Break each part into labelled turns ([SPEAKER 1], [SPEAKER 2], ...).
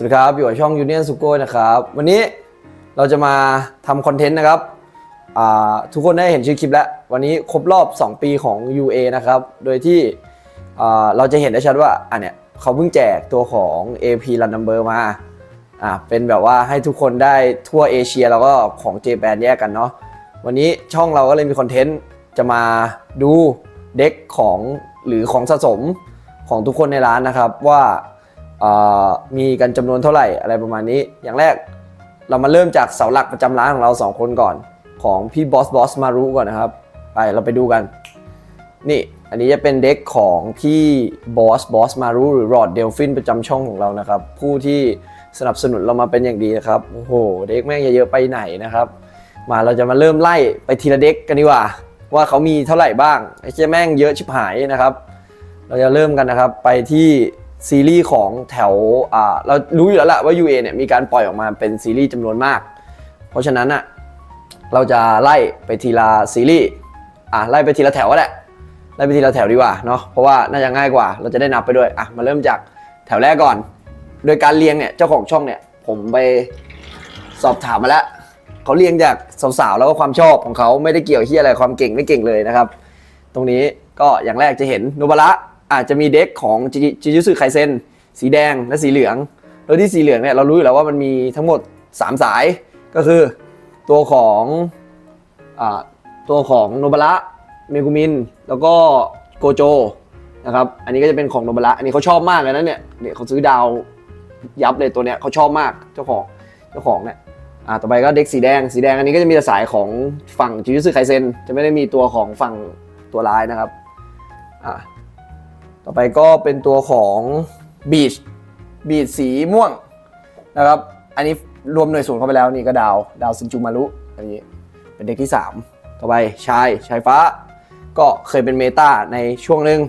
[SPEAKER 1] สวัสดีครับอยู่กับช่อง Union s u g o นะครับ วันนี้เราจะมาทำคอนเทนต์นะครับทุกคนได้เห็นชื่อคลิปแล้ว วันนี้ครบรอบ 2 ปีของ UA นะครับ โดยที่เราจะเห็นได้ชัดว่าอันเนี้ยเขาเพิ่งแจกตัวของ AP Run Number มาอ่าเป็นแบบว่าให้ทุกคนได้ทั่วเอเชียแล้วก็ของ j b a n แยกกันเนาะวันนี้ช่องเราก็เลยมีคอนเทนต์จะมาดูเด็กของหรือของสะสมของทุกคนในร้านนะครับว่า มีกันจำนวนเท่าไหร่อะไรประมาณนี้ อย่างแรกเรามาเริ่มจากเสาหลักประจำร้านของเราสองคนก่อน ของพี่บอสบอสมารุก่อนนะครับไปเราไปดูกัน นี่อันนี้จะเป็นเด็กของพี่บอสบอสมารุหรือรอดเดลฟินประจำช่องของเรานะครับ ผู้ที่สนับสนุนเรามาเป็นอย่างดีนะครับโอ้โหเด็กแม่งเยอะไปไหนนะครับ มาเราจะมาเริ่มไล่ไปทีละเด็กกันดีกว่า ว่าเขามีเท่าไหร่บ้างไอ้เจ้แม่งเยอะชิบหายนะครับ เราจะเริ่มกันนะครับไปที่ ซีรีส์ของแถวอ่าเรารู้อยู่แล้วแหละว่า UA เนี่ยมีการปล่อยออกมาเป็นซีรีส์จำนวนมาก เพราะฉะนั้นอะเราจะไล่ไปทีละซีรีส์อะไล่ไปทีละแถวก็ได้ไล่ไปทีละแถวดีกว่าเนาะเพราะว่าน่าจะง่ายกว่าเราจะได้นับไปด้วยอะมาเริ่มจากแถวแรกก่อน โดยการเรียงเนี่ยเจ้าของช่องเนี่ยผมไปสอบถามมาแล้วเขาเรียงจากสาวๆแล้วก็ความชอบของเขาไม่ได้เกี่ยวที่อะไรความเก่งไม่เก่งเลยนะครับ ตรงนี้ก็อย่างแรกจะเห็นโนบาระ อาจจะมีเด็กของจิจิยุสึไคเซนสีแดงและสีเหลือง โดยที่สีเหลืองเนี่ยเรารู้อยู่แล้วว่ามันมีทั้งหมด 3 สายก็คือตัวของอตัวของโนบาระเมกุมิน แล้วก็โกโจนะครับอันนี้ก็จะเป็นของโนบาระอันนี้เขาชอบมากเลยนะเนี่ยเนี่ยเขาซื้อดาวยับเลยตัวเนี้ยเขาชอบมากเจ้าของเจ้าของเนี่ยอ่าต่อไปก็เด็กสีแดงสีแดงอันนี้ก็จะมีแต่สายของฝั่งจิยุสึไคเซนจะไม่ได้มีตัวของฝั่งตัวร้ายนะครับอะ ต่อไปก็เป็นตัวของบีชบีชสีม่วงนะครับ อันนี้รวมหน่วยศูนย์เข้าไปแล้วนี่ก็ดาว ดาวซินจูมารุอันนี้เป็นเด็กที่ 3 ต่อไปชายชายฟ้า ก็เคยเป็นเมตาในช่วงหนึ่ง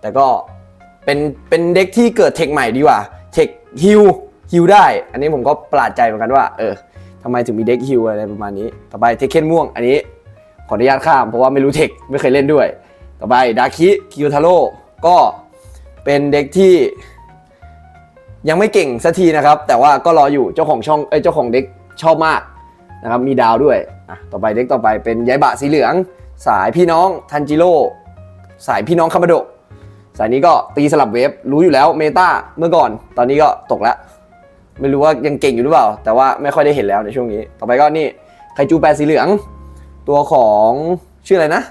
[SPEAKER 1] แต่ก็เป็นเป็นเด็กที่เกิดเทคใหม่ดีกว่า เทคฮิลฮิลได้ อันนี้ผมก็ประหลาดใจเหมือนกันว่า เออทำไมถึงมีเด็กฮิลอะไรประมาณนี้ ต่อไปเทคเคนม่วง อันนี้ขออนุญาตข้ามเพราะว่าไม่รู้เทคไม่เคยเล่นด้วย ต่อไปดาคิคิวทาโร่ ก็เป็นเด็กที่ยังไม่เก่งสักทีนะครับ แต่ว่าก็รออยู่เจ้าของช่องเอ้ยเจ้าของเด็กชอบมากนะครับมีดาวด้วยอะต่อไปเด็กต่อไปเป็นยายบะสีเหลือง สายพี่น้องทันจิโร่สายพี่น้องคามาโดสายนี้ก็ตีสลับเวฟรู้อยู่แล้วเมตาเมื่อก่อน ตอนนี้ก็ตกแล้ว ไม่รู้ว่ายังเก่งอยู่หรือเปล่า แต่ว่าไม่ค่อยได้เห็นแล้วในช่วงนี้ ต่อไปก็นี่ไคจูแปดสีเหลือง ตัวของชื่ออะไรนะ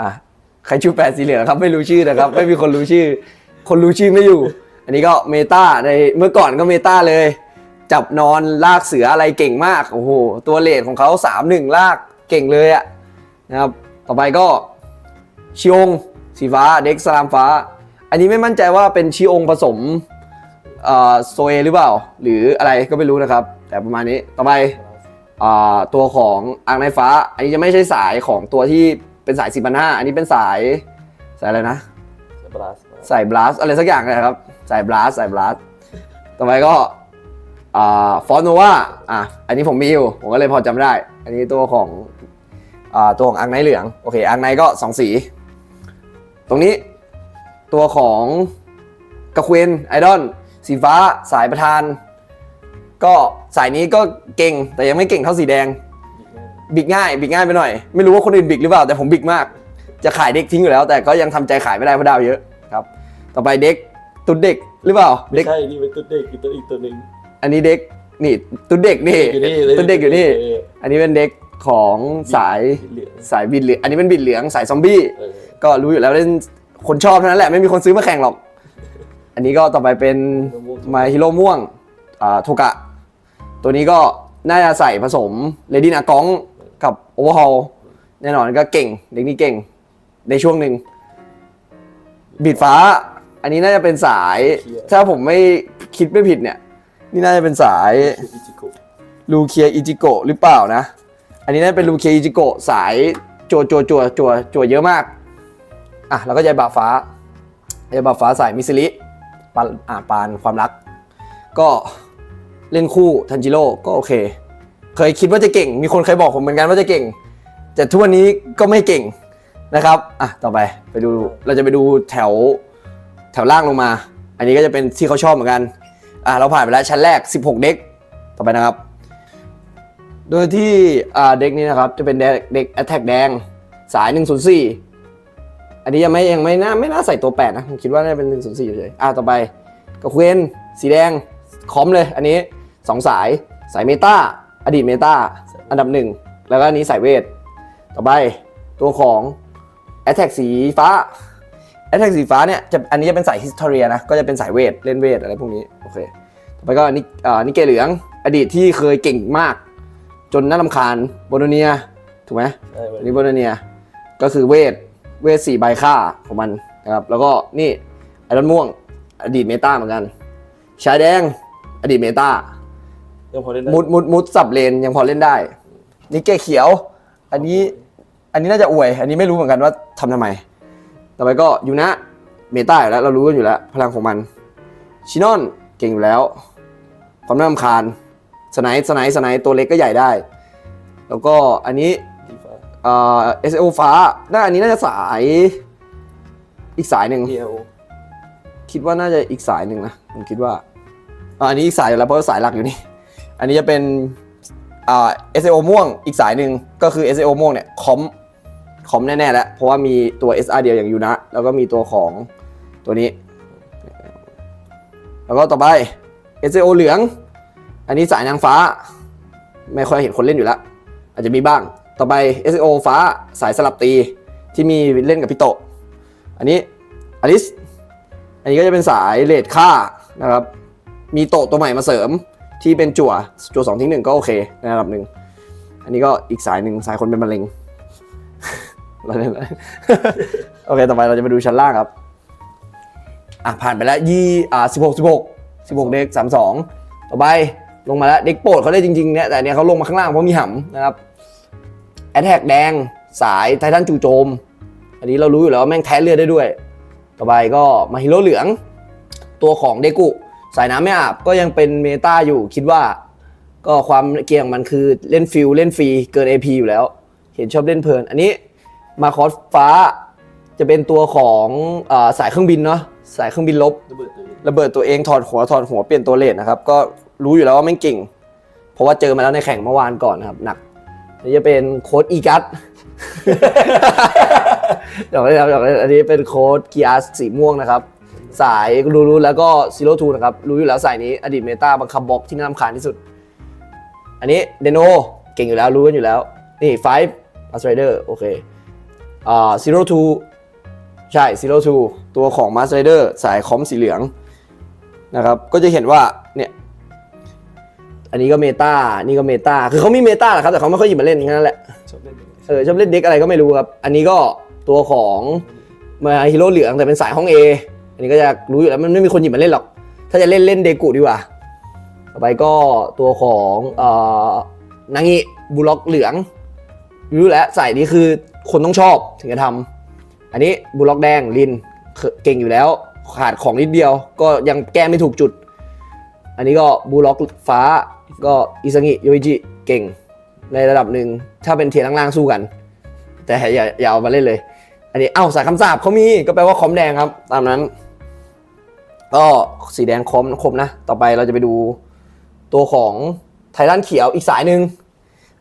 [SPEAKER 1] อะใครชื่อแปดสีเหลืองครับไม่รู้ชื่อนะครับ ไม่มีคนรู้ชื่อ คนรู้ชื่อไม่อยู่ อันนี้ก็เมตาในเมื่อก่อนก็เมตาเลย จับนอนลากเสืออะไรเก่งมากโอ้โหตัวเลทของเขา3ามหนึ่งลากเก่งเลยอะนะครับต่อไปก็ชิองสีฟ้าเด็กสลามฟ้า อันนี้ไม่มั่นใจว่าเป็นชิองผสมโซเอหรือเปล่า หรืออะไรก็ไม่รู้นะครับ แต่ประมาณนี้ต่อไปอตัวของอ่างในฟ้า อันนี้จะไม่ใช่สายของตัวที่ เป็นสายสิบห้าอันนี้เป็นสายสายอะไรนะ
[SPEAKER 2] บลัส
[SPEAKER 1] สายบลัสอะไรสักอย่างนะครับ สายบลัสสายบลัสต่อไปก็อ่าฟอนโนวาอะอันนี้ผมมีอยู่ ผมก็เลยพอจำได้ อันนี้ตัวของอ่าตัวของอังไนเหลือง โอเค อังไนก็สองสี ตรงนี้ตัวของกระควนไอดอนสีฟ้าสายประธาน ก็สายนี้ก็เก่งแต่ยังไม่เก่งเท่าสีแดง บิกง่ายบิกง่ายไปหน่อย ไม่รู้ว่าคนอื่นบิกหรือเปล่าแต่ผมบิกมาก จะขายเด็กทิ้งอยู่แล้ว แต่ก็ยังทำใจขายไม่ได้เพราะดาวเยอะครับ ต่อไปเด็กตุ๊ดเด็กหรือเปล่า
[SPEAKER 2] ไม่
[SPEAKER 1] เด็ก
[SPEAKER 2] ใช่นี่เป็นตัวเด็กอีกตัวอีกตัวหนึ่ง
[SPEAKER 1] อันนี้เด็กนี่ตุ๊ดเด็กนี่
[SPEAKER 2] อยู่นี่
[SPEAKER 1] ตุ๊ดเด็กอยู่นี่
[SPEAKER 2] เออ
[SPEAKER 1] อันนี้เป็นเด็กของสาย
[SPEAKER 2] เหลือง
[SPEAKER 1] สายบิดเหลืองอันนี้เป็นบิดเหลืองสายซอมบี้
[SPEAKER 2] เออ
[SPEAKER 1] ก็รู้อยู่แล้วเล่นคนชอบเท่านั้นแหละไม่มีคนซื้อมาแข่งหรอก อันนี้ก็ต่อไปเป็นมาฮิโร่ม่วงอ่าโทกะ ตัวนี้ก็น่าจะใส่ผสมเลดี้นากองกับ โอเวอร์ฮอลแน่นอนก็เก่งเด็กนี้เก่งในช่วงหนึ่งบีดฟ้า อันนี้น่าจะเป็นสาย ถ้าผมไม่คิดไม่ผิดเนี่ย นี่น่าจะเป็นสาย
[SPEAKER 2] คืออิจิโกะ
[SPEAKER 1] ลูเคียอิจิโกะหรือเปล่านะ อันนี้น่าจะเป็นลูเคียอิจิโกะสายจัวจัวจัวจัวจัวเยอะมาก อะ แล้วก็ยายบาฟ้ายายบาฟ้าสายมิสลิปานอ่าปานความรัก ก็เล่นคู่ทันจิโร่ก็โอเค เคยคิดว่าจะเก่ง มีคนเคยบอกผมเหมือนกันว่าจะเก่ง แต่ทุกวันนี้ก็ไม่เก่งนะครับอะต่อไปไปดูเราจะไปดูแถวแถวล่างลงมา อันนี้ก็จะเป็นที่เขาชอบเหมือนกันอะเราผ่านไปแล้วชั้นแรก 16 เด็กต่อไปนะครับ โดยที่อ่าเด็กนี้นะครับจะเป็นเด็กเด็ก attack แดงสาย 104 อันนี้ยังไม่ยังไม่น่าไม่น่าใส่ตัว 8 นะ ผมคิดว่าน่าจะเป็น 104เฉยอะต่อไปกับเควนสีแดงคอมเลย อันนี้ 2 สายสายเมตา อดีตเมตาอันดับหนึ่งแล้วก็อันนี้สายเวท ต่อไปตัวของ Attack สีฟ้า Attack สีฟ้าเนี่ยจะอันนี้จะเป็นสาย Historia นะ ก็จะเป็นสายเวท เล่นเวทอะไรพวกนี้ โอเคต่อไปก็นิอ่านิเกเหลือง อดีตที่เคยเก่งมาก จนน่ารำคาญโบโลเนีย ถูกไหม
[SPEAKER 2] ใช่เว้ย
[SPEAKER 1] อันนี้โบโลเนีย ก็คือเวท เวทสี่ใบค่าของมันนะครับ แล้วก็นี่ไอรอนม่วง อดีตเมตาเหมือนกัน ชายแดง อดีตเมตา
[SPEAKER 2] ยังพอเล่นได้
[SPEAKER 1] มุดมุดมุดสับเลนยังพอเล่นได้ นี่เกเขียว อันนี้ อันนี้น่าจะอวย อันนี้ไม่รู้เหมือนกันว่าทำทำไม ต่อไปก็ยูนะเมตาอยู่แล้วเรารู้กันอยู่แล้ว พลังของมัน ชินอนเก่งอยู่แล้ว ความน่ารำคาญสไนส์สไนส์สไนส์ตัวเล็กก็ใหญ่ได้ แล้วก็อันนี้
[SPEAKER 2] สีฟ้า
[SPEAKER 1] เอ่อ SO ฟ้า น่าอันนี้น่าจะสาย อีกสายหนึ่ง
[SPEAKER 2] เอล
[SPEAKER 1] คิดว่าน่าจะอีกสายหนึ่งนะ ผมคิดว่าอ่าอันนี้อีกสายอยู่แล้วเพราะว่าสายหลักอยู่นี่ อันนี้จะเป็นอ่า SAO ม่วงอีกสายหนึ่งก็คือ SAO ม่วงเนี่ยคอมคอมแน่ๆแล้ว เพราะว่ามีตัว SR เดียวอย่างยูนะแล้วก็มีตัวของตัวนี้ แล้วก็ต่อไป SAO เหลือง อันนี้สายนางฟ้า ไม่ค่อยเห็นคนเล่นอยู่แล้ว อาจจะมีบ้าง ต่อไป SAO ฟ้าสายสลับตีที่มีเล่นกับพี่โต อันนี้อลิส อันนี้ก็จะเป็นสายเลดค่านะครับ มีโตตัวใหม่มาเสริม ที่เป็นจั่วจั่วสองทิ้งหนึ่งก็โอเคในระดับหนึ่งอันนี้ก็อีกสายหนึ่งสายคนเป็นมะเร็งเราเล่นโอเคต่อไปเราจะมาดูชั้นล่างครับอะผ่านไปแล้วยี่อ่าสิบหกสิบหกสิบหกเด็กสามสองต่อไปลงมาแล้วเด็กโปรดเขาได้จริงๆเนี่ยแต่เนี้ยเขาลงมาข้างล่างเพราะมีหำนะครับแอตแทกแดงสายไททันจู่โจม อันนี้เรารู้อยู่แล้วว่าแม่งแท้เลือดได้ด้วย ต่อไปก็มาฮิโร่เหลือง ตัวของเดกุ สายน้ำไม่อาบก็ยังเป็นเมตาอยู่คิดว่า ก็ความเกี่ยงมันคือเล่นฟิลเล่นฟรีเกิน AP อยู่แล้ว เห็นชอบเล่นเพลิน อันนี้มาคอสฟ้าจะเป็นตัวของอสายเครื่องบินเนาะสายเครื่องบินลบ
[SPEAKER 2] ระเบิดตัวเอง
[SPEAKER 1] ระเบิดตัวเองถอดหัวถอดหัวเปลี่ยนตัวเลนนะครับ ก็รู้อยู่แล้วว่าแม่เก่ง เพราะว่าเจอมาแล้วในแข่งเมื่อวานก่อนนะครับหนักอันนี้จะเป็นโค้ดอีกัสเดี๋ยวนะครับเดี๋ยวอันนี้เป็นโค้ดกีอาร์สีม่วงนะครับ สายรู้รู้แล้วก็ซีโร่ทูนะครับ รู้อยู่แล้วสายนี้อดีตเมตาบังคับบล็อกที่น่ารำคาญที่สุด อันนี้เดโนเก่งอยู่แล้วรู้กันอยู่แล้ว นี่ไฟฟ์อัสไรเดอร์โอเคอ่าซีโร่ทูใช่ซีโร่ทูตัวของมาสไรเดอร์สายคอมสีเหลืองนะครับก็จะเห็นว่าเนี่ยอันนี้ก็เมตานี่ก็เมตาคือเขามีเมตาแหละครับแต่เขาไม่ค่อยหยิบมาเล่นแค่นั้นแหละ
[SPEAKER 2] ชอบเล่นอย่างนี้
[SPEAKER 1] เออชอบเล่นเด็กอะไรก็ไม่รู้ครับ อันนี้ก็ตัวของมาฮีโร่เหลืองแต่เป็นสายห้อง A อันนี้ก็จะรู้อยู่แล้วมันไม่มีคนหยิบมาเล่นหรอก ถ้าจะเล่นเล่นเดกุดีกว่า ต่อไปก็ตัวของเอ่อนางงิบูล็อกเหลือง รู้แล้วใสายนี้คือคนต้องชอบถึงจะทำอันนี้บูล็อกแดงลินเก่งอยู่แล้ว ขาดของนิดเดียว ก็ยังแก้ไม่ถูกจุด อันนี้ก็บูล็อกฟ้าก็อิซังิโยอิจิเก่งในระดับหนึ่งถ้าเป็นเทียร์ล่างๆสู้กัน แต่อย่าอย่าเอามาเล่นเลย อันนี้เอ้าสายคำสาบเขามีก็แปลว่าคอมแดงครับ ตามนั้น ก็สีแดงคมคมนะ ต่อไปเราจะไปดูตัวของไททันเขียวอีกสายหนึ่ง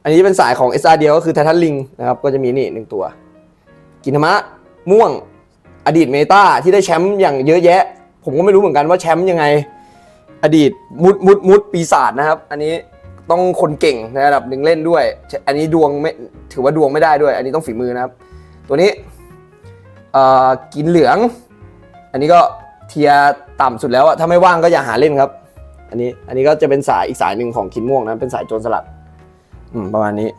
[SPEAKER 1] อันนี้เป็นสายของ SR เดียวก็คือไททันลิงนะครับ ก็จะมีนี่หนึ่งตัว กินธรรมะม่วงอดีตเมตาที่ได้แชมป์อย่างเยอะแยะ ผมก็ไม่รู้เหมือนกันว่าแชมป์ยังไง อดีตมุดมุดมุดปีศาจนะครับ อันนี้ต้องคนเก่งในระดับหนึ่งเล่นด้วย อันนี้ดวงไม่ถือว่าดวงไม่ได้ด้วย อันนี้ต้องฝีมือนะครับ ตัวนี้กินเหลือง อันนี้ก็เทีย ต่ำสุดแล้วอะถ้าไม่ว่างก็อย่าหาเล่นครับ อันนี้อันนี้ก็จะเป็นสายอีกสายหนึ่งของคินม่วงนะเป็นสายโจรสลัดอืมประมาณนี้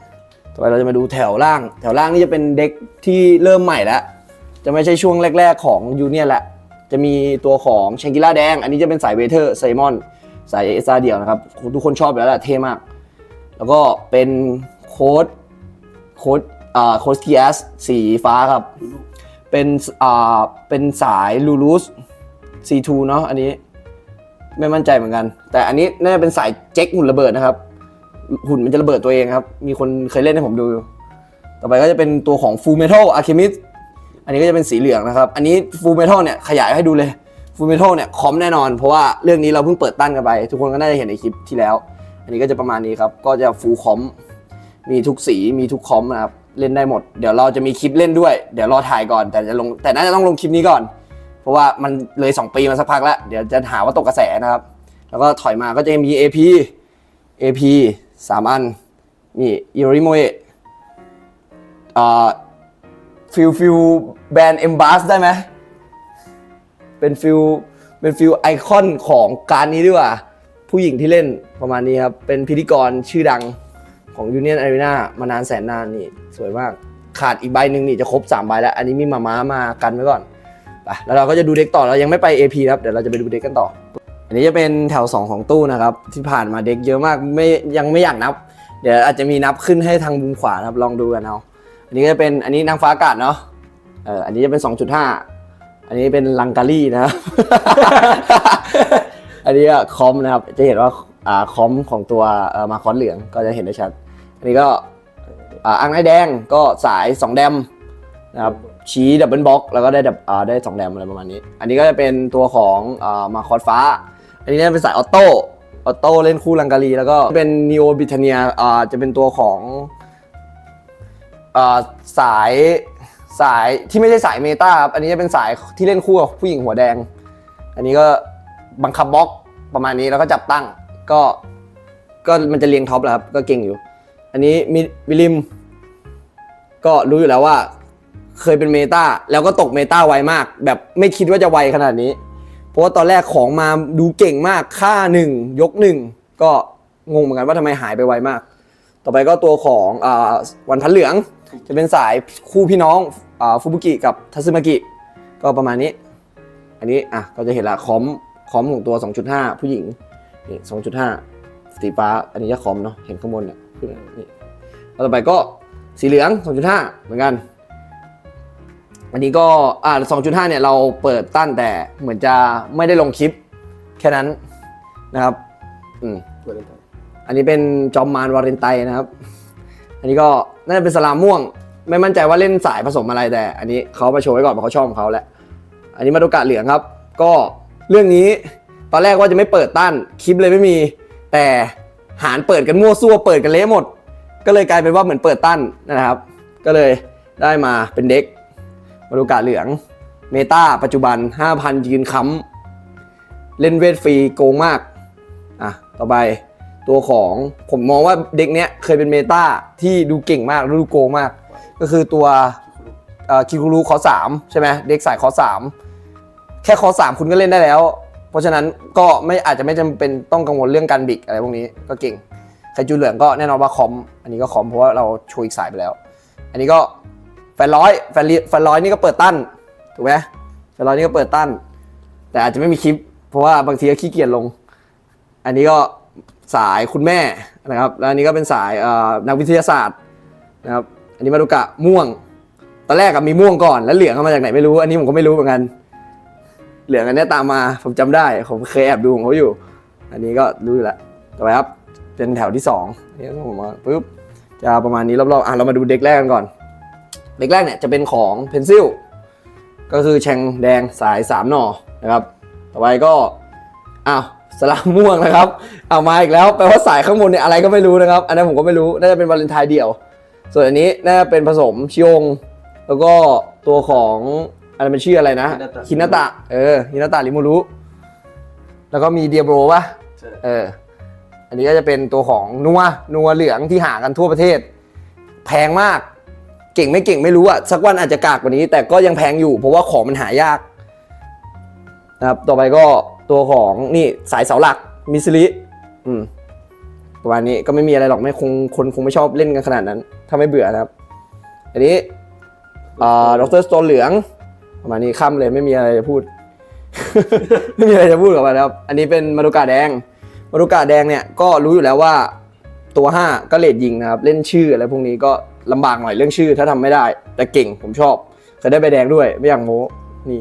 [SPEAKER 1] ต่อไปเราจะมาดูแถวล่าง แถวล่างนี่จะเป็นเด็กที่เริ่มใหม่แล้ว จะไม่ใช่ช่วงแรก ๆ ของยูเนียนแหละ จะมีตัวของเชงกิล่าแดง อันนี้จะเป็นสายเวเทอร์ไซมอนสายเอสาเดียวนะครับ ทุกคนชอบแล้วแหละเท่มาก แล้วก็เป็นโค้ดโค้ดอ่าโค้ดทีเอสสีฟ้าครับ เป็นอ่าเป็นสายลูลูส C2 เนาะอันนี้ไม่มั่นใจเหมือนกัน แต่อันนี้น่าจะเป็นสายเจ็คหุ่นระเบิดนะครับ หุ่นมันจะระเบิดตัวเองครับ มีคนเคยเล่นให้ผมดู ต่อไปก็จะเป็นตัวของ Full Metal Alchemist อันนี้ก็จะเป็นสีเหลืองนะครับ อันนี้ Full Metal เนี่ยขยายให้ดูเลยฟูมิโทเนี่ยคอมแน่นอน เพราะว่าเรื่องนี้เราเพิ่งเปิดตั้นกันไป ทุกคนก็น่าจะเห็นในคลิปที่แล้ว อันนี้ก็จะประมาณนี้ครับ ก็จะฟูลคอมมีทุกสีมีทุกคอมนะครับ เล่นได้หมด เดี๋ยวเราจะมีคลิปเล่นด้วย เดี๋ยวรอถ่ายก่อน แต่จะลง แต่น่าจะต้องลงคลิปนี้ก่อน ราะว่ามันเลย 2 ปีมาสักพักแล้ว เดี๋ยวจะหาว่าตกกระแสนะครับ แล้วก็ถอยมาก็จะมี AP AP สามอัน นี่อิริโมเอะฟิลฟิลแบรนด์เอมบาสได้ไหมเป็นฟิลเป็นฟิลไอคอนของการนี้ดีกว่า ผู้หญิงที่เล่นประมาณนี้ครับ เป็นพิธีกรชื่อดังของ Union Arena มานานแสนนานนี่ สวยมาก ขาดอีกใบหนึ่งนี่จะครบ3ใบแล้ว อันนี้มีมาม้ามากันไว้ก่อน ไปแล้วเราก็จะดูเด็กต่อเรายังไม่ไป AP ครับเดี๋ยวเราจะไปดูเด็กกันต่อ อันนี้จะเป็นแถว 2 ของตู้นะครับ ที่ผ่านมาเด็กเยอะมากไม่ยังไม่อยากนับ เดี๋ยวอาจจะมีนับขึ้นให้ทางมุมขวานะครับลองดูกันเอาอันนี้ก็จะเป็นอันนี้นางฟ้าอากาศเนาะเอออันนี้จะเป็น 2.5 อันนี้เป็นลังกาลี่นะครับ อันนี้ก็คอมนะครับจะเห็นว่าอ่าคอมของตัวมาคอนเหลืองก็จะเห็นได้ชัด อันนี้ก็อ่างไม้แดงก็สาย 2 แดมนะครับ ชี้ดับเบิลบล็อกแล้วก็ได้ดับอ่าได้2แดมอะไรประมาณนี้ อันนี้ก็จะเป็นตัวของอ่ามาคอนฟ้า อันนี้เป็นสายออโต้ออโต้เล่นคู่ลังกาลีแล้วก็เป็นนีโอบิทเนียอ่าจะเป็นตัวของอ่าสายสายที่ไม่ใช่สายเมตาครับอันนี้จะเป็นสายที่เล่นคู่กับผู้หญิงหัวแดง อันนี้ก็บังคับบล็อกประมาณนี้แล้วก็จับตั้งก็ก็มันจะเรียงท็อปแล้วครับก็เก่งอยู่ อันนี้มิมิลิม ก็รู้อยู่แล้วว่า เคยเป็นเมตาแล้วก็ตกเมตาไวมาก แบบไม่คิดว่าจะไวขนาดนี้ เพราะว่าตอนแรกของมาดูเก่งมากค่าหนึ่งยกหนึ่งก็งงเหมือนกันว่าทำไมหายไปไวมาก ต่อไปก็ตัวของอวันพันเหลือง จะเป็นสายคู่พี่น้องอฟูบุกิกับทัซึมากิก็ประมาณนี้ อันนี้อะก็จะเห็นละคอมคอมของตัว 2.5 ผู้หญิงนี่2.5สีฟ้า อันนี้จะคอมเนาะเห็นข้างบนเนี่ยขึ้นนี่แล้วต่อไปก็สีเหลือง 2.5 เหมือนกัน อันนี้ก็อ่า2.5เนี่ยเราเปิดตั้นแต่เหมือนจะไม่ได้ลงคลิป แค่นั้นนะครับอืมอันนี้เป็นจอมมารวาเลนไตน์นะครับ อันนี้ก็น่าจะเป็นสลามม่วง ไม่มั่นใจว่าเล่นสายผสมอะไรแต่ อันนี้เขามาโชว์ไว้ก่อนเพราะเขาชอบของเขาแหละอันนี้มาดูกะเหลืองครับ ก็เรื่องนี้ตอนแรกว่าจะไม่เปิดตั้นคลิปเลยไม่มี แต่หารเปิดกันมั่วซั่วเปิดกันเละหมด ก็เลยกลายเป็นว่าเหมือนเปิดตั้นนะครับ ก็เลยได้มาเป็นเด็ก มาดูกะเหลือง เมตาปัจจุบัน 5,000 ยืนค้ำเล่นเวทฟรีโกงมาก อะ ต่อไปตัวของผมมองว่าเด็กเนี้ยเคยเป็นเมตาที่ดูเก่งมากดูโกงมาก ก็คือตัวคิคุรุคอสามใช่ไหมเด็กสายคอสามแค่คอสามคุณก็เล่นได้แล้ว เพราะฉะนั้นก็ไม่อาจจะไม่จำเป็นต้องกังวลเรื่องการบิกอะไรพวกนี้ก็เก่งไคจูเหลืองก็แน่นอนว่าคอม อันนี้ก็คอมเพราะว่าเราโชว์อีกสายไปแล้ว อันนี้ก็ แฟนร้อยแฟนแฟนร้อยนี่ก็เปิดตั้นถูกไหมแฟนร้อยนี่ก็เปิดตั้น แต่อาจจะไม่มีคลิป เพราะว่าบางทีก็ขี้เกียจลง อันนี้ก็สายคุณแม่นะครับแล้วอันนี้ก็เป็นสายเอ่อนักวิทยาศาสตร์นะครับอันนี้มาดูกะม่วง ตอนแรกกับมีม่วงก่อนแล้วเหลืองเอามาจากไหนไม่รู้ อันนี้ผมก็ไม่รู้เหมือนกัน เหลืองอันนี้ตามมาผมจำได้ ผมเคยแอบดูของเขาอยู่ อันนี้ก็รู้อยู่แล้วต่อไปครับเป็นแถวที่สองนี่ผมมาปุ๊บจะประมาณนี้รอบๆอะเรามาดูเด็กแรกกันก่อน เด็กแรกเนี่ยจะเป็นของเพนซิลก็คือแชงแดงสายสามหน่อนะครับ ต่อไปก็อ้าวสลามม่วงนะครับเอามาอีกแล้วแปลว่าสายข้างบนเนี่ยอะไรก็ไม่รู้นะครับ อันนั้นผมก็ไม่รู้น่าจะเป็นวาเลนไทน์เดี่ยว ส่วนอันนี้น่าจะเป็นผสมชิองแล้วก็ตัวของอะไรมันชื่ออะไรนะฮินาตะเออฮินาตะริมูรุแล้วก็มีเดียโบรป่ะ
[SPEAKER 2] ใช่
[SPEAKER 1] เอออันนี้ก็จะเป็นตัวของนัวนัวเหลืองที่หากันทั่วประเทศ แพงมาก เก่งไม่เก่งไม่รู้อะสักวันอาจจะกากกว่านี้ แต่ก็ยังแพงอยู่เพราะว่าของมันหายากนะครับต่อไปก็ตัวของนี่สายเสาหลักมิสลิอืมประมาณนี้ก็ไม่มีอะไรหรอกไม่คงคนคงไม่ชอบเล่นกันขนาดนั้น ถ้าไม่เบื่อนะครับ อันนี้อ่าดรสโตนเหลือง ประมาณนี้ค่ำเลยไม่มีอะไรจะพูด ไม่มีอะไรจะพูดกับมันครับ อันนี้เป็นมารุกาแดง มารุกาแดงเนี่ยก็รู้อยู่แล้วว่าตัว 5 ก็เลดยิงนะครับ เล่นชื่ออะไรพวกนี้ก็ ลำบากหน่อยเรื่องชื่อถ้าทำไม่ได้ แต่เก่งผมชอบเคยได้ใบแดงด้วยไม่อย่ากโม้นี่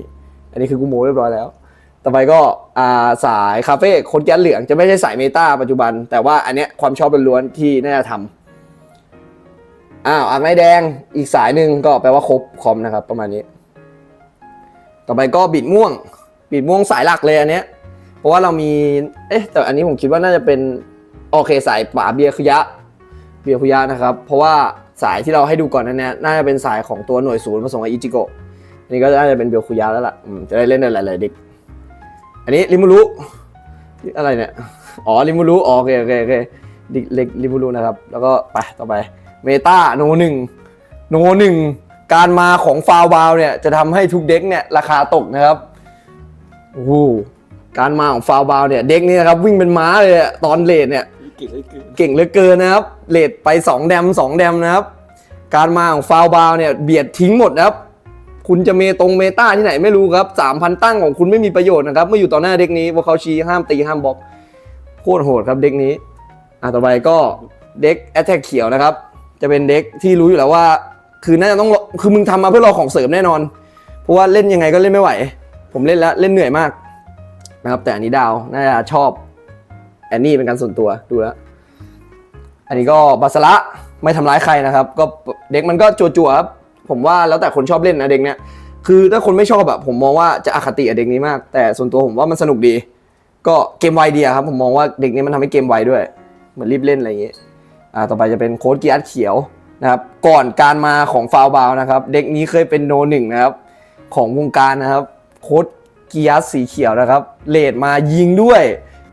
[SPEAKER 1] อันนี้คือกูโม้เรียบร้อยแล้ว ต่อไปก็อ่าสายคาเฟ่โคนแกนเหลืองจะไม่ใช่สายเมตาปัจจุบัน แต่ว่าอันเนี้ยความชอบล้วนๆที่น่าจะทำอ้าวอ่างไม้แดงอีกสายหนึ่งก็แปลว่าครบคอมนะครับ ประมาณนี้ ต่อไปก็บิดม่วงปีดม่วงสายหลักเลยอันเนี้ยเพราะว่าเรามีเอ๊ะแต่อันนี้ผมคิดว่าน่าจะเป็นโอเคสายป่าเบียร์คุยะเบียร์คุยะนะครับ เพราะว่า สายที่เราให้ดูก่อนนั้นเนี่ยน่าจะเป็นสายของตัวหน่วยศูนย์ผสมกับอิจิโกะอันนี้ก็น่าจะเป็นเบียร์คุยะแล้วล่ะจะได้เล่นได้หลายๆเด็ก อันนี้ริมูรุอะไรเนี่ย อ๋อริมูรุอ๋อโอเคโอเคโอเคดิเล็กริมูรุนะครับ แล้วก็ไปต่อไปเมตาโนหนึ่งโนหนึ่งการมาของฟาวบาวเนี่ยจะทำให้ทุกเด็กเนี่ยราคาตกนะครับโอ้โหการมาของฟาวบาวเนี่ยเด็กนี่นะครับวิ่งเป็นม้าเลยอะตอนเลดเนี่ย
[SPEAKER 2] เก่งเลยเกิน
[SPEAKER 1] เก่งเหลือเกินนะครับเลดไป 2 แดม 2 แดมนะครับ การมาของฟาวบาวเนี่ยเบียดทิ้งหมดนะครับ คุณจะเมตรงเมตาที่ไหนไม่รู้ครับ 3,000 ตั้งของคุณไม่มีประโยชน์นะครับเมื่ออยู่ต่อหน้าเด็กนี้พวกเขาชี้ห้ามตีห้ามบล็อกโคตรโหดครับเด็กนี้อะต่อไปก็เด็กแอตแทกเขียวนะครับ จะเป็นเด็กที่รู้อยู่แล้วว่า คือน่าจะต้องคือมึงทำมาเพื่อรอของเสริมแน่นอน เพราะว่าเล่นยังไงก็เล่นไม่ไหว ผมเล่นแล้วเล่นเหนื่อยมากนะครับ แต่อันนี้ดาวน่าจะชอบ แอนนี่เป็นการส่วนตัวดูแล้ว อันนี้ก็บาสระไม่ทำร้ายใครนะครับ ก็เด็กมันก็จั่วๆครับผมว่าแล้วแต่คนชอบเล่นนะเด็กเนี้ยคือถ้าคนไม่ชอบอะผมมองว่าจะอคติกับเด็กนี้มาก แต่ส่วนตัวผมว่ามันสนุกดี ก็เกมไวดีอะครับ ผมมองว่าเด็กนี้มันทำให้เกมไวด้วย เหมือนรีบเล่นอะไรอย่างงี้อ่าต่อไปจะเป็นโค้ดเกียร์เขียวนะครับก่อนการมาของฟาวบาวนะครับ เด็กนี้เคยเป็นโนหนึ่งนะครับ ของวงการนะครับ โค้ดเกียร์สีเขียวนะครับเลดมายิงด้วย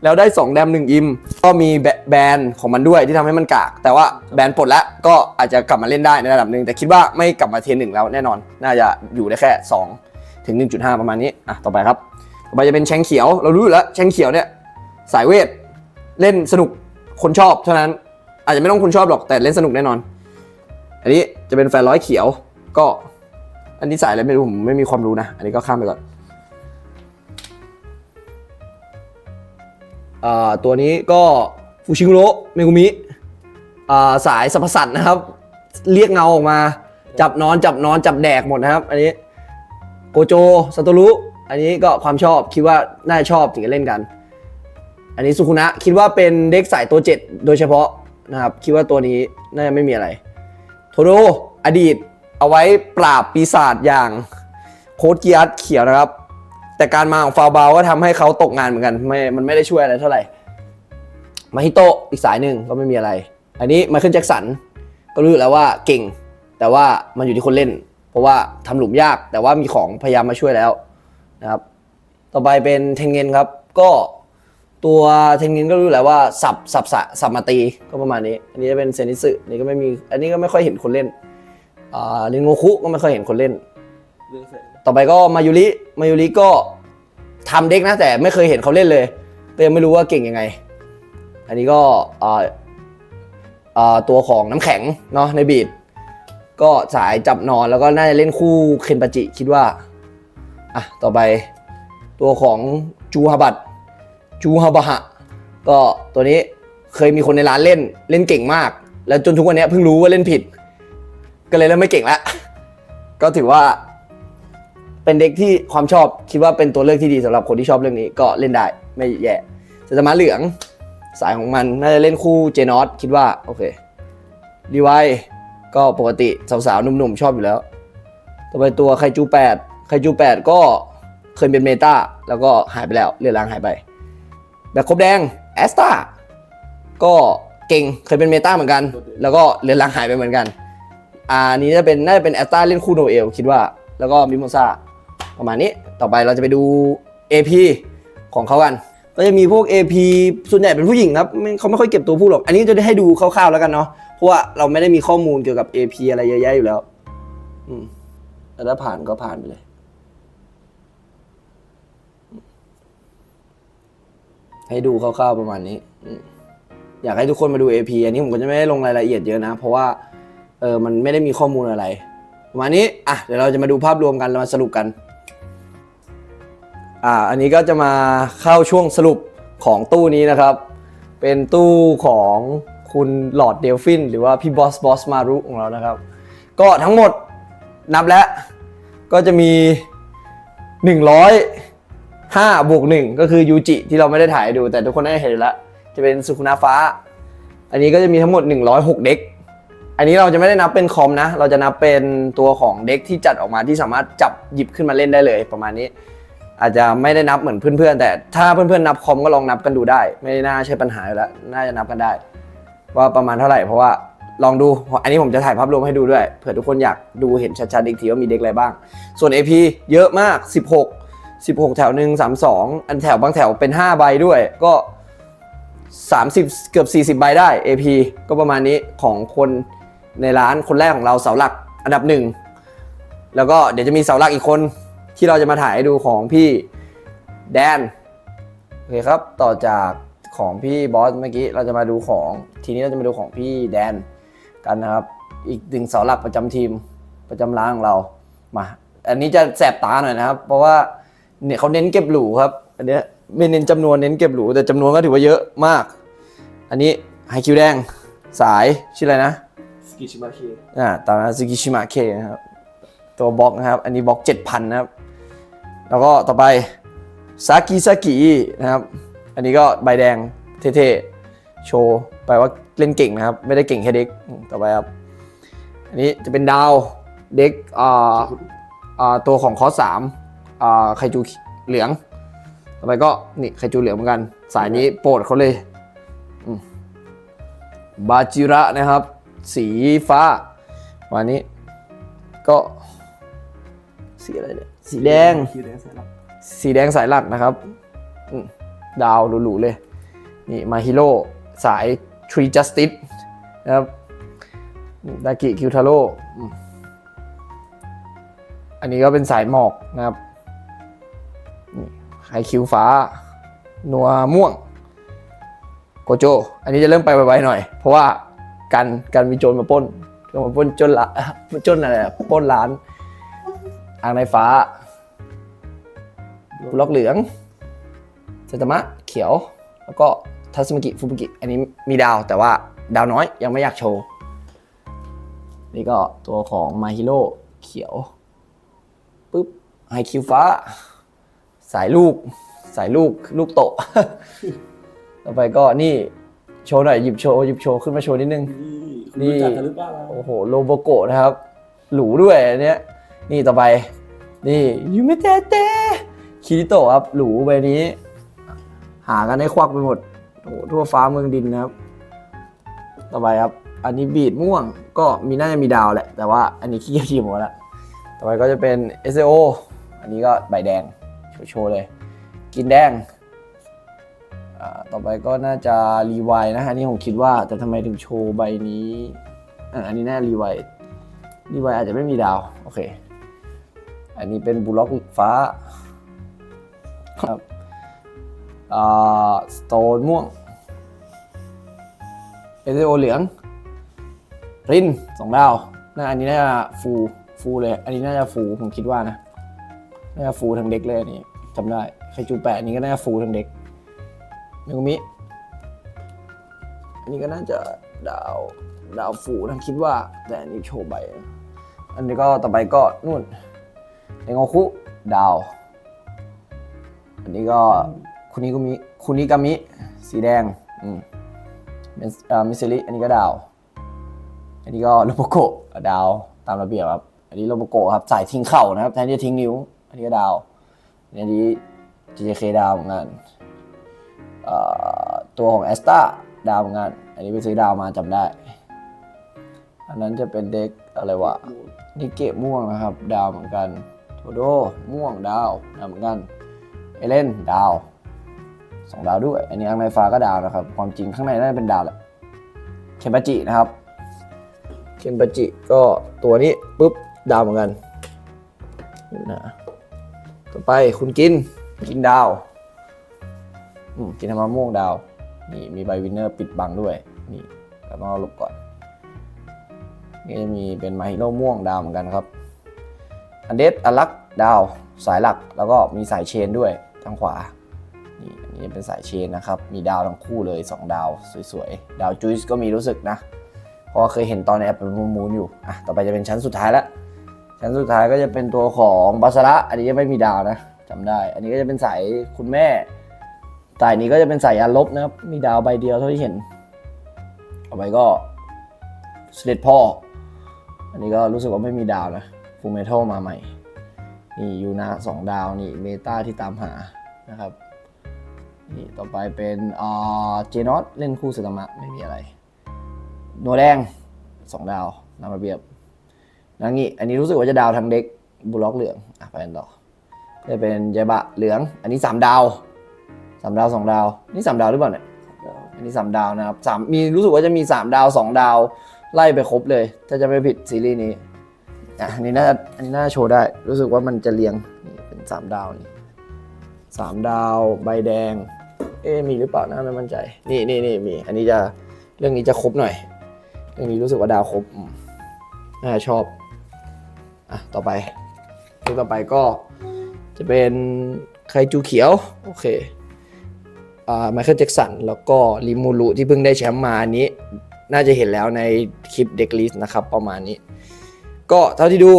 [SPEAKER 1] แล้วได้ 2 แดม1อิม ก็มีแบแบนของมันด้วยที่ทำให้มันกาก แต่ว่าแบนปลดแล้วก็อาจจะกลับมาเล่นได้ในระดับหนึ่งแต่คิดว่าไม่กลับมาเทียร์หนึ่งแล้วแน่นอน น่าจะอยู่ได้แค่ 2 ถึง 1.5 ประมาณนี้ อะ ต่อไปครับ ต่อไปจะเป็นแชงเขียว เรารู้อยู่แล้วแชงเขียวเนี่ยสายเวทเล่นสนุกคนชอบเท่านั้น อาจจะไม่ต้องคนชอบหรอกแต่เล่นสนุกแน่นอน อันนี้จะเป็นแฟนร้อยเขียวก็อันนี้สายอะไรไม่รู้ผมไม่มีความรู้นะ อันนี้ก็ข้ามไปก่อน อ่าตัวนี้ก็ฟูชิงโรเมกุมิอ่าสายสัพสัตว์นะครับ เรียกเงาออกมา จับนอนจับนอนจับแดกหมดนะครับ อันนี้โกโจซาโตรุอันนี้ก็ความชอบคิดว่าน่าชอบถึงจะเล่นกัน อันนี้สุคุนะคิดว่าเป็นเด็กสายตัวเจ็ดโดยเฉพาะนะครับ คิดว่าตัวนี้น่าจะไม่มีอะไรโทโรอดีตเอาไว้ปราบปีศาจอย่างโคดเกียร์เขียวนะครับ แต่การมาของฟาวบาก็ทำให้เขาตกงานเหมือนกันไม่มันไม่ได้ช่วยอะไรเท่าไหร่มาฮิโตะอีกสายหนึ่งก็ไม่มีอะไร อันนี้ไมเคิลแจ็คสันก็รู้แล้วว่าเก่ง แต่ว่ามันอยู่ที่คนเล่น เพราะว่าทำหลุมยาก แต่ว่ามีของพยายามมาช่วยแล้วนะครับ ต่อไปเป็นเทงเงินครับ ก็ตัวเทงเงินก็รู้แล้วว่าสับสับสะสับมาตีก็ประมาณนี้ อันนี้จะเป็นเซนิสึอันนี้ก็ไม่มี อันนี้ก็ไม่ค่อยเห็นคนเล่นอ่าลินโงคุก็ไม่ค่อยเห็นคนเล่น
[SPEAKER 2] เรื่องแสง
[SPEAKER 1] ต่อไปก็มายุริมายุริก็ทำเด็กนะแต่ไม่เคยเห็นเขาเล่นเลยก็ยังไม่รู้ว่าเก่งยังไง อันนี้ก็ตัวของน้ำแข็งเนาะในบีดก็สายจับนอนแล้วก็น่าจะเล่นคู่เคนปาจิคิดว่าอะต่อไปตัวของจูฮาบัตจูฮาบะฮะก็ตัวนี้เคยมีคนในร้านเล่นเล่นเก่งมาก แล้วจนทุกวันนี้เพิ่งรู้ว่าเล่นผิด ก็เลยเริ่มไม่เก่งแล้วก็ถือว่า เป็นเด็กที่ความชอบคิดว่าเป็นตัวเลือกที่ดีสำหรับคนที่ชอบเรื่องนี้ก็เล่นได้ไม่แย่เซตามาเหลืองสายของมันน่าจะเล่นคู่เจนอสคิดว่าโอเคดีไวก็ปกติสาวๆหนุ่มๆชอบอยู่แล้ว ต่อไปตัวไคจู8ไคจู8ก็เคยเป็นเมตาแล้วก็หายไปแล้วเรือนรางหายไปแบบครบแดงแอสตาก็เก่งเคยเป็นเมตาเหมือนกัน แล้วก็เรือนรางหายไปเหมือนกัน อ่านี้จะเป็นน่าจะเป็นแอสตาเล่นคู่โนเอลคิดว่า แล้วก็มิโมซา ประมาณนี้ต่อไปเราจะไปดู AP ของเขากัน ก็จะมีพวก AP ส่วนใหญ่เป็นผู้หญิงครับเขาไม่ค่อยเก็บตัวผู้หรอก อันนี้จะได้ให้ดูคร่าวๆแล้วกันเนาะเพราะว่าเราไม่ได้มีข้อมูลเกี่ยวกับ AP อะไรเยอะแยะอยู่แล้ว อืมแต่ถ้าผ่านก็ผ่านไปเลย ให้ดูคร่าวๆประมาณนี้อืมอยากให้ทุกคนมาดู AP อันนี้ผมก็จะไม่ได้ลงรายละเอียดเยอะนะ เพราะว่าเออมันไม่ได้มีข้อมูลอะไรประมาณนี้อะเดี๋ยวเราจะมาดูภาพรวมกันเรามาสรุปกัน อ่าอันนี้ก็จะมาเข้าช่วงสรุปของตู้นี้นะครับ เป็นตู้ของคุณหลอดเดลฟินหรือว่าพี่บอสบอสมารุของเรานะครับ ก็ทั้งหมดนับแล้วก็จะมี 105บวก1ก็คือยูจิที่เราไม่ได้ถ่ายดูแต่ทุกคนได้เห็นแล้ว จะเป็นสุคุนาฟ้า อันนี้ก็จะมีทั้งหมด 106 เด็ก อันนี้เราจะไม่ได้นับเป็นคอมนะ เราจะนับเป็นตัวของเด็กที่จัดออกมาที่สามารถจับหยิบขึ้นมาเล่นได้เลยประมาณนี้ อาจจะไม่ได้นับเหมือนเพื่อนๆ แต่ถ้าเพื่อนๆนับคอมก็ลองนับกันดูได้ ไม่น่าใช่ปัญหาอยู่แล้วน่าจะนับกันได้ ว่าประมาณเท่าไหร่เพราะว่าลองดู อันนี้ผมจะถ่ายภาพรวมให้ดูด้วยเผื่อทุกคนอยากดูเห็นชัดๆอีกทีว่ามีเด็กอะไรบ้าง ส่วน AP เยอะมาก 16 16 แถวหนึ่ง32 อันแถวบางแถวเป็น 5 ใบด้วยก็ 30 เกือบ 40 ใบได้ AP ก็ประมาณนี้ของคนในร้านคนแรกของเราเสาหลักอันดับหนึ่งแล้วก็เดี๋ยวจะมีเสาหลักอีกคน ที่เราจะมาถ่ายให้ดูของพี่แดนโอเคครับ ต่อจากของพี่บอสเมื่อกี้เราจะมาดูของ ทีนี้เราจะมาดูของพี่แดนกันนะครับ อีกหนึ่งเสาหลักประจำทีมประจำร้านของเรามา อันนี้จะแสบตาหน่อยนะครับ เพราะว่าเนี่ยเขาเน้นเก็บหรูครับ อันเนี้ยไม่เน้นจำนวนเน้นเก็บหรูแต่จำนวนก็ถือว่าเยอะมาก อันนี้ไฮคิวแดงสายชื่ออะไรนะ
[SPEAKER 2] สกิชิมาเค
[SPEAKER 1] อ่าตามนั้นซึกิชิมะเคนะครับ ตัวบล็อกนะครับ อันนี้บล็อก7,000นะครับ แล้วก็ต่อไปซากิซากินะครับ อันนี้ก็ใบแดงเท่ๆ โชว์ไปว่าเล่นเก่งนะครับ ไม่ได้เก่งแค่เด็กต่อไปครับ อันนี้จะเป็นดาวเด็กอ่าอ่าตัวของคอสสามอ่าไคจูเหลือง ต่อไปก็นี่ไคจูเหลืองเหมือนกัน สายนี้โปรดเขาเลยบาจิระนะครับ สีฟ้า วันนี้ก็สีอะไรเนี่ย สีแดง
[SPEAKER 2] คิวแดงสายลับ
[SPEAKER 1] สีแดงสายหลักนะครับอืมดาวหรูๆเลย นี่มาฮิโร่สาย Tree Justice นะครับดากิคิวทาโร่อืมอันนี้ก็เป็นสายหมอกนะครับนี่ไฮคิวฟ้า นัวม่วง โกโจ อันนี้จะเริ่มไปไวๆหน่อย เพราะว่าการการมีโจรมาปล้นโจรมาปล้นจนละจนอะไรอะปล้นร้าน อ่างในฟ้าบล็อกเหลืองเซตามะเขียว แล้วก็ทัสมากิฟุบุกิ อันนี้มีดาวแต่ว่าดาวน้อยยังไม่อยากโชว์ นี่ก็ตัวของมาฮิโร่เขียวปุ๊บไฮคิวฟ้า สายลูก สายลูกลูกโตะต่อไปก็นี่โชว์หน่อยหยิบโชว์หยิบโชว์ขึ้นมาโชว์นิดนึง
[SPEAKER 2] นี่คุณ
[SPEAKER 1] นี่
[SPEAKER 2] รู้จักกันหรือเปล่า
[SPEAKER 1] โอ้โหโลโบโกะนะครับ หรูด้วยอันเนี้ย นี่ต่อไป นี่ยูเมเตเตคิริโตะครับ หรูใบนี้ หากันให้ควักไปหมดโอ้ทั่วฟ้าเมืองดินนะครับ ต่อไปครับ อันนี้บีดม่วงก็มีน่าจะมีดาวแหละ แต่ว่าอันนี้ขี้เกียจพิมหมดแล้ว ต่อไปก็จะเป็น s อ o อันนี้ก็ใบแดง โชว์เลย กินแดงอ่าต่อไปก็น่าจะรีไวนะอันนี้ผมคิดว่าแต่ทำไมถึงโชว์ใบนี้อ่าอันนี้น่ารีไวรีไวอาจจะไม่มีดาว โอเค อันนี้เป็นบุล็อกฟ้าครับอ่าสโตนม่วงเอเซโอเหลือง รินสองดาวน่าอันนี้น่าจะฟูฟูเลย อันนี้น่าจะฟูผมคิดว่านะน่าจะฟูทั้งเด็กเลยอันนี้จำได้ไคจูแปะอันนี้ก็น่าจะฟูทั้งเด็กเมกุมิอันนี้ก็น่าจะดาวดาวฝูนะคิดว่า แต่อันนี้โชว์ใบ อันนี้ก็ต่อไปก็นู่น เอโอคุดาว อันนี้ก็คุนิกุมิคุนิกามิสีแดงอืมเป็นมิสซิลิอันนี้ก็ดาว อันนี้ก็โลโบโกะดาวตามระเบียบครับ อันนี้โลโบโกะครับสายทิ้งเข่านะครับแทนที่จะทิ้งนิ้ว อันนี้ก็ดาว อันนี้ JK ดาวเหมือนกันอ่อตัวของแอสตาดาวเหมือนกัน อันนี้ไปซื้อดาวมาจำได้ อันนั้นจะเป็นเด็กอะไรวะนิเกะม่วงนะครับ ดาวเหมือนกัน โทโดม่วงดาวดาวเหมือนกันเอเลนดาวสองดาวด้วย อันนี้อังในฟ้าก็ดาวนะครับ ความจริงข้างในน่าจะเป็นดาวแหละเคมปาจินะครับเคมปาจิก็ตัวนี้ปุ๊บดาวเหมือนกันนะต่อไปคุณกินกินดาวอืมกินน้ำมะม่วงดาว นี่มีใบวินเนอร์ปิดบังด้วย นี่เราต้องเอาหลบก่อนนี่จะมีเป็นมาฮิโร่ม่วงดาวเหมือนกันครับ อันเดสอัลักดาวสายหลักแล้วก็มีสายเชนด้วยทางขวา นี่อันนี้เป็นสายเชนนะครับ มีดาวทั้งคู่เลย 2 ดาวสวยๆ ดาวจุยส์ก็มีรู้สึกนะ เพราะว่าเคยเห็นตอนในแอปเป็นมูนอยู่ อะ ต่อไปจะเป็นชั้นสุดท้ายละ ชั้นสุดท้ายก็จะเป็นตัวของบาสระอันนี้ยังไม่มีดาวนะจำได้ อันนี้ก็จะเป็นสายคุณแม่สายนี้ก็จะเป็นสายยาลบนะครับ มีดาวใบเดียวเท่าที่เห็นเอาไปก็สเด็จพ่อ อันนี้ก็รู้สึกว่าไม่มีดาวนะ ฟูเมทัลมาใหม่ นี่ยูนาสองดาวนี่เมตาที่ตามหานะครับนี่ต่อไปเป็นอ่าเจนอตเล่นคู่สตามะไม่มีอะไรโนแดงสองดาวนำระเบียบแล้วงี้อันนี้รู้สึกว่าจะดาวทั้งเด็กบุล็อกเหลืองอะไปกันต่อจะเป็นยาบะเหลือง อันนี้สามดาวสามดาวสองดาว นี่สามดาวหรือเปล่าเนี่ยอันนี้สามดาวนะครับสามมีรู้สึกว่าจะมีสามดาวสองดาว ไล่ไปครบเลย ถ้าจะไม่ผิดซีรีส์นี้ อะอันนี้น่าอันนี้น่าโชว์ได้ รู้สึกว่ามันจะเรียงนี่เป็นสามดาวนี่สามดาวใบแดง เอ๊มีหรือเปล่านะไม่มั่นใจ นี่นี่นี่มี อันนี้จะเรื่องนี้จะครบหน่อย เรื่องนี้รู้สึกว่าดาวครบน่าจะชอบอะต่อไปรื่องต่อไปก็จะเป็นไคจูเขียว โอเคอ่าไมเคิลแจ็กสันแล้วก็ลิมูรุที่เพิ่งได้แชมป์มาอันนี้ น่าจะเห็นแล้วในคลิปเด็กลิสต์นะครับประมาณนี้ ก็เท่าที่ดู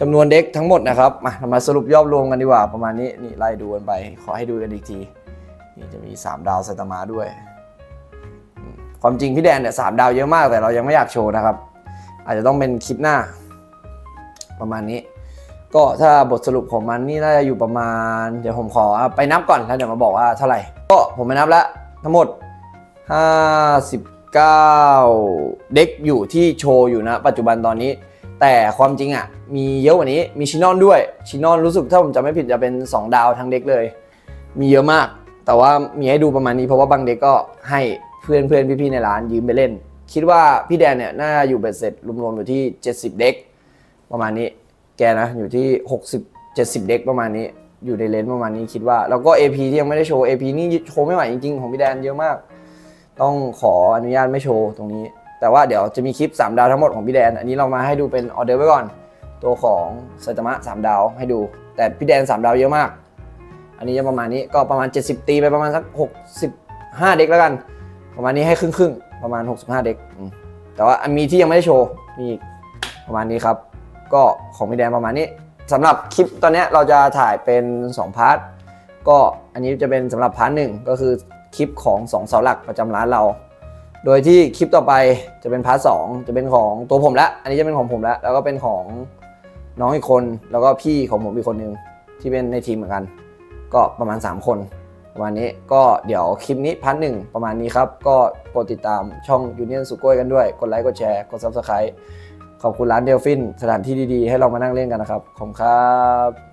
[SPEAKER 1] จำนวนเด็กทั้งหมดนะครับมาเรามาสรุปยอดรวมกันดีกว่าประมาณนี้นี่ไล่ดูกันไป ขอให้ดูกันอีกที นี่จะมี 3 ดาวไซตามะด้วย ความจริงพี่แดนเนี่ยสามดาวเยอะมากแต่เรายังไม่อยากโชว์นะครับ อาจจะต้องเป็นคลิปหน้า ประมาณนี้ ก็ถ้าบทสรุปของมันนี่น่าจะอยู่ประมาณ เดี๋ยวผมขอไปนับก่อนแล้วเดี๋ยวมาบอกว่าเท่าไหร่ ก็ผมไปนับแล้วทั้งหมด 59 เด็กอยู่ที่โชว์อยู่นะ ปัจจุบันตอนนี้ แต่ความจริงอะมีเยอะกว่านี้มีชินอนด้วยชินอนรู้สึกถ้าผมจำไม่ผิดจะเป็น 2 ดาวทั้งเด็กเลย มีเยอะมาก แต่ว่ามีให้ดูประมาณนี้เพราะว่าบางเด็กก็ให้เพื่อนเพื่อนพี่ๆในร้านยืมไปเล่น คิดว่าพี่แดนเนี่ยน่าอยู่เบ็ดเสร็จรวมๆอยู่ที่ 70 เด็กประมาณนี้แกนะอยู่ที่ 60 70 เด็กประมาณนี้อยู่ในเลนส์ประมาณนี้คิดว่าแล้วก็ AP ที่ยังไม่ได้โชว์ AP นี่โชว์ไม่ไหวจริงๆ ของพี่แดนเยอะมาก ต้องขออนุญาตไม่โชว์ตรงนี้ แต่ว่าเดี๋ยวจะมีคลิป 3 ดาวทั้งหมดของพี่แดน อันนี้เรามาให้ดูเป็นออเดอร์ไว้ก่อน ตัวของไซตามะ3 ดาวให้ดู แต่พี่แดน 3 ดาวเยอะมาก อันนี้จะประมาณนี้ก็ประมาณ 70 ตีไปประมาณสัก 65 เด็กแล้วกัน ประมาณนี้ให้ครึ่งครึ่งๆประมาณ 65 เด็ก แต่ว่ามีที่ยังไม่ได้โชว์ มีประมาณนี้ครับ ก็ของพี่แดนประมาณนี้สำหรับคลิปตอนนี้เราจะถ่ายเป็น 2 พาร์ท ก็อันนี้จะเป็นสำหรับพาร์ทหนึ่งก็คือคลิปของสองเสาหลักประจำร้านเรา โดยที่คลิปต่อไปจะเป็นพาร์ทสองจะเป็นของตัวผมละ อันนี้จะเป็นของผมละ แล้วก็เป็นของน้องอีกคน แล้วก็พี่ของผมอีกคนนึงที่เป็นในทีมเหมือนกัน ก็ประมาณ 3 คน ประมาณนี้ก็เดี๋ยวคลิปนี้พาร์ทหนึ่งประมาณนี้ครับ ก็โปรดติดตามช่องยูเนียนสุโกยกันด้วย กดไลค์ กดแชร์ กด Subscribe ขอบคุณร้านเดลฟินสถานที่ดีๆ ให้เรามานั่งเล่นกันนะครับ ขอบคุณครับ